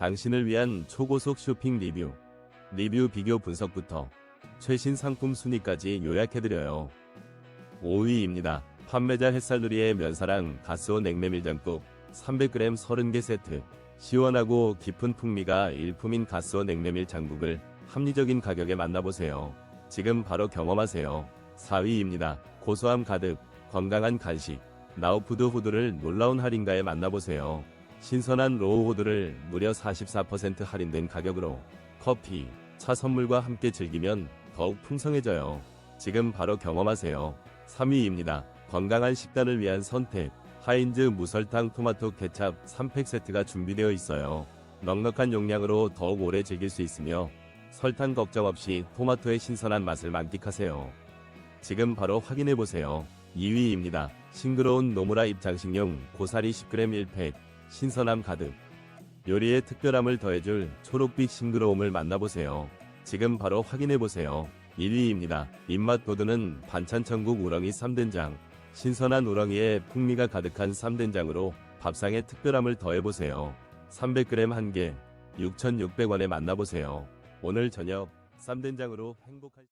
당신을 위한 초고속 쇼핑 리뷰, 리뷰 비교 분석부터 최신 상품 순위까지 요약해드려요. 5위입니다. 판매자 햇살누리의 면사랑 가스오 냉메밀장국 300g 30개 세트. 시원하고 깊은 풍미가 일품인 가스오 냉메밀 장국을 합리적인 가격에 만나보세요. 지금 바로 경험하세요. 4위입니다. 고소함 가득, 건강한 간식. 나우푸드 호두를 놀라운 할인가에 만나보세요. 신선한 로우 호두를 무려 44% 할인된 가격으로 커피, 차 선물과 함께 즐기면 더욱 풍성해져요. 지금 바로 경험하세요. 3위입니다. 건강한 식단을 위한 선택. 하인즈 무설탕 토마토 케찹 3팩 세트가 준비되어 있어요. 넉넉한 용량으로 더욱 오래 즐길 수 있으며 설탕 걱정 없이 토마토의 신선한 맛을 만끽하세요. 지금 바로 확인해 보세요. 2위입니다. 싱그러운 노무라 입장식용 고사리 10g 1팩 신선함 가득. 요리에 특별함을 더해줄 초록빛 싱그러움을 만나보세요. 지금 바로 확인해 보세요. 1위입니다. 입맛 돋우는 반찬 천국 우렁이 3된장. 신선한 우렁이에 풍미가 가득한 3된장으로 밥상에 특별함을 더해보세요. 300g 1개, 6,600원에 만나보세요. 오늘 저녁 쌈된장으로 행복할